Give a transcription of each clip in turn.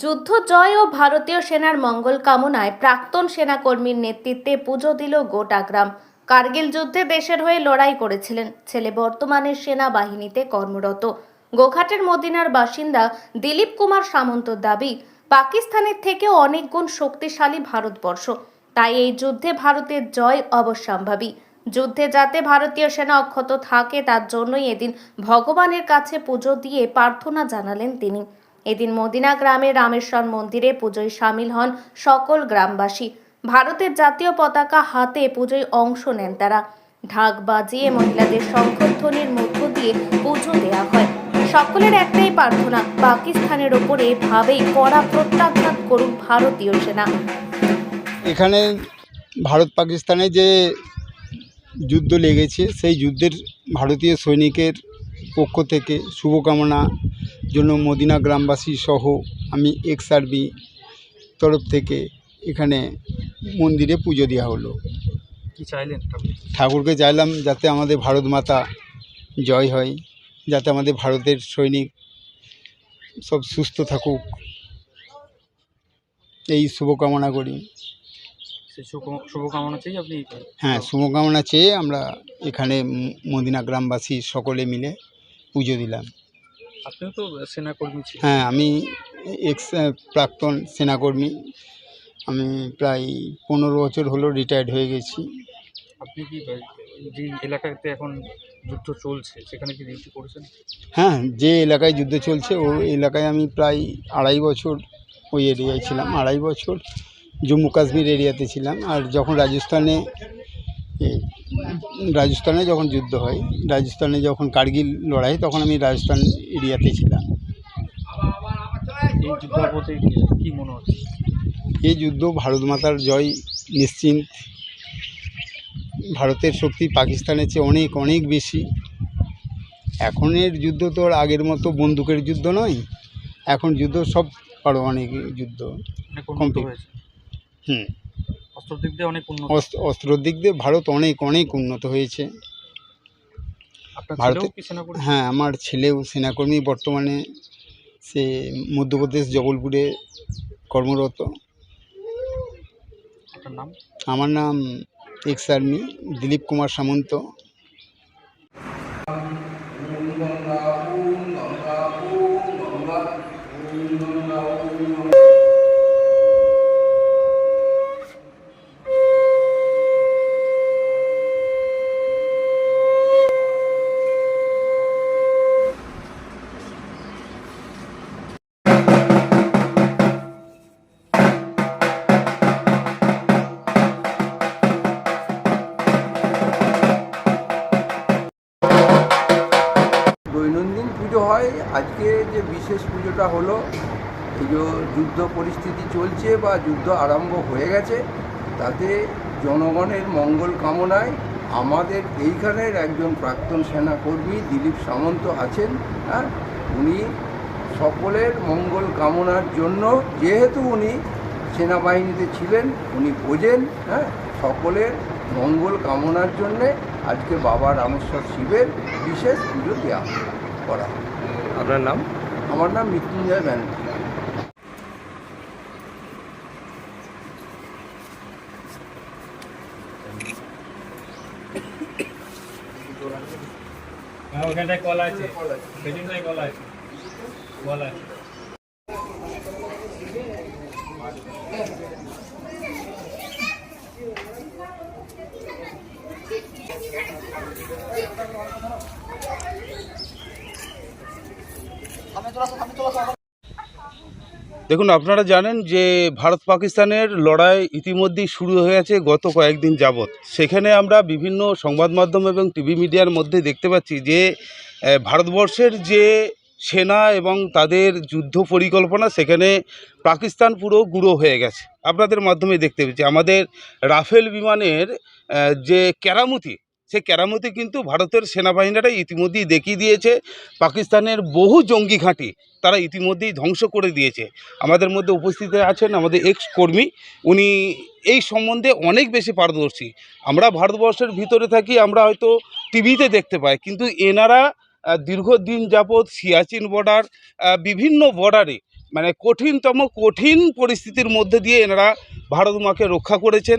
যুদ্ধ জয় ও ভারতীয় সেনার মঙ্গল কামনায় প্রাক্তন সেনাকর্মীর নেতৃত্বে পুজো দিল গোটা গ্রাম কার্গিল যুদ্ধে দেশের হয়ে লড়াই করেছিলেন ছেলে বর্তমানে সেনাবাহিনীতে কর্মরত। গোঘাটের মদিনার বাসিন্দা দিলীপ কুমার সামন্তর দাবি, পাকিস্তানের থেকেও অনেক গুণ শক্তিশালী ভারতবর্ষ। তাই এই যুদ্ধে ভারতের জয় অবশ্যম্ভাবী। যুদ্ধে যাতে ভারতীয় সেনা অক্ষত থাকে, তার জন্যই এদিন ভগবানের কাছে পুজো দিয়ে প্রার্থনা জানালেন তিনি। এদিন মদিনা গ্রামে রামেশ্বর মন্দিরে পুজোয় সামিল হন সকল গ্রামবাসী। ভারতের জাতীয় পতাকা হাতে পুজোয় অংশ নেন তারা। ঢাক বাজিয়ে মহিলাদের শঙ্খধ্বনির মধ্য দিয়ে পুজো দেওয়া হয়। সকলের একটাই প্রার্থনা, পাকিস্তানের ওপরে এভাবেই কড়া প্রত্যাঘাত করুক ভারতীয় সেনা। এখানে ভারত পাকিস্তানে যে যুদ্ধ লেগেছে, সেই যুদ্ধের ভারতীয় সৈনিকের পক্ষ থেকে শুভকামনা জন্য মদিনা গ্রামবাসী সহ আমি এক্স আরবি তরফ থেকে এখানে মন্দিরে পুজো দেওয়া হলো। কি চাইলেন ঠাকুরকে চাইলাম যাতে আমাদের ভারত মাতা জয় হয় যাতে আমাদের ভারতের সৈনিক সব সুস্থ থাকুক। এই শুভকামনা করি। শুভকামনা চাই আপনি হ্যাঁ শুভকামনা চেয়ে আমরা এখানে মদিনা গ্রামবাসী সকলে মিলে পুজো দিলাম। আপনিও তো সেনাকর্মী ছিলেন। হ্যাঁ আমি এক্স প্রাক্তন সেনাকর্মী। আমি প্রায় পনেরো বছর হলো রিটায়ার্ড হয়ে গেছি। আপনি কি যে এলাকাতে এখন যুদ্ধ চলছে সেখানে কি ডিউটি করেছেন? হ্যাঁ যে এলাকায় যুদ্ধ চলছে ওই এলাকায় আমি প্রায় আড়াই বছর ওই এরিয়ায় ছিলাম। আড়াই বছর জম্মু কাশ্মীর এরিয়াতে ছিলাম। আর যখন রাজস্থানে রাজস্থানে যখন যুদ্ধ হয় রাজস্থানে যখন কার্গিল লড়াই তখন আমি রাজস্থান এরিয়াতে ছিলাম। এই মনে যুদ্ধ ভারত মাতার জয় নিশ্চিন্ত। ভারতের শক্তি পাকিস্তানের চেয়ে অনেক অনেক বেশি। এখনের যুদ্ধ তো আর আগের মতো বন্দুকের যুদ্ধ নয়। এখন যুদ্ধ সব পারমাণবিক যুদ্ধ. হয়েছে। হুম। অস্ত্র দিক দিয়ে অনেক উন্নত। অস্ত্র অস্ত্রর দিক দিয়ে ভারত অনেক অনেক উন্নত হয়েছে। ভারতে- হ্যাঁ আমার ছেলেও সেনাকর্মী। বর্তমানে সে মধ্যপ্রদেশ জবলপুরে কর্মরত। নাম? আমার নাম এক্স আর্মি দিলীপ কুমার সামন্ত। আজকে যে বিশেষ পুজোটা হলো, এই যে যুদ্ধ পরিস্থিতি চলছে বা যুদ্ধ আরম্ভ হয়ে গেছে, তাতে জনগণের মঙ্গল কামনায় আমাদের এইখানের একজন প্রাক্তন সেনাকর্মী দিলীপ সামন্ত আছেন হ্যাঁ উনি সকলের মঙ্গল কামনার জন্য, যেহেতু উনি সেনাবাহিনীতে ছিলেন, উনি বোঝেন হ্যাঁ সকলের মঙ্গল কামনার জন্যে আজকে বাবা রামেশ্বর শিবের বিশেষ পুজো দেওয়া করা হয়। আপনার নাম? আমার নাম মৃত্যুঞ্জয় ব্যানার্জি। ওখানটায় কল আছে। কল আছে। কল আছে। দেখুন, আপনারা জানেন যে ভারত পাকিস্তানের লড়াই ইতিমধ্যেই শুরু হয়ে গেছে গত কয়েকদিন যাবৎ। সেখানে আমরা বিভিন্ন সংবাদ মাধ্যম এবং টিভি মিডিয়ার মধ্যে দেখতে পাচ্ছি যে ভারতবর্ষের যে সেনা এবং তাদের যুদ্ধ পরিকল্পনা, সেখানে পাকিস্তান পুরো গুঁড়ো হয়ে গেছে। আপনাদের মাধ্যমে দেখতে পেয়েছি। আমাদের রাফেল বিমানের যে কেরামতি সে কেরামতি কিন্তু ভারতের সেনাবাহিনীরা ইতিমধ্যেই দেখিয়ে দিয়েছে। পাকিস্তানের বহু জঙ্গি ঘাঁটি তারা ইতিমধ্যেই ধ্বংস করে দিয়েছে। আমাদের মধ্যে উপস্থিত আছেন আমাদের এক্স কর্মী উনি এই সম্বন্ধে অনেক বেশি পারদর্শী। আমরা ভারতবর্ষের ভিতরে থাকি, আমরা হয়তো টিভিতে দেখতে পাই, কিন্তু এনারা দীর্ঘদিন যাবৎ সিয়াচিন বর্ডার বিভিন্ন বর্ডারে মানে কঠিনতম, কঠিন পরিস্থিতির মধ্যে দিয়ে এনারা ভারত মাকে রক্ষা করেছেন।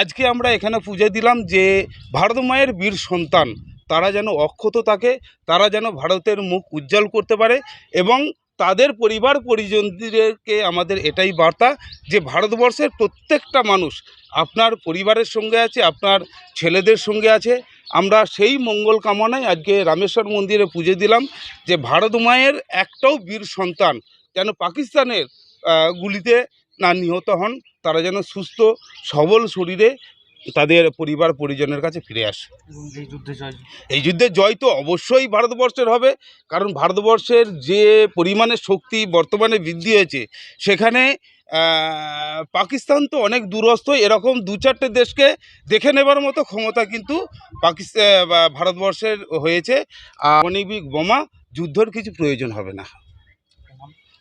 আজকে আমরা এখানে পুজো দিলাম যে ভারত মায়ের বীর সন্তান, তারা যেন অক্ষত থাকে, তারা যেন ভারতের মুখ উজ্জ্বল করতে পারে এবং তাদের পরিবার পরিজনদেরকে আমাদের এটাই বার্তা যে ভারতবর্ষের প্রত্যেকটা মানুষ আপনার পরিবারের সঙ্গে আছে, আপনার ছেলেদের সঙ্গে আছে। আমরা সেই মঙ্গল কামনায় আজকে রামেশ্বর মন্দিরে পুজো দিলাম যে ভারত মায়ের একটাও বীর সন্তান যেন পাকিস্তানের গুলিতে না নিহত হন তারা যেন সুস্থ সবল শরীরে তাদের পরিবার পরিজনের কাছে ফিরে আসে। এই যুদ্ধে জয় এই যুদ্ধে জয় তো অবশ্যই ভারতবর্ষের হবে কারণ ভারতবর্ষের যে পরিমাণে শক্তি বর্তমানে বৃদ্ধি হয়েছে সেখানে পাকিস্তান তো অনেক দূরস্থ এরকম দু চারটে দেশকে দেখে নেবার মতো ক্ষমতা কিন্তু পাকিস্তান ভারতবর্ষের হয়েছে আর অণিবিক বোমা যুদ্ধর কিছু প্রয়োজন হবে না।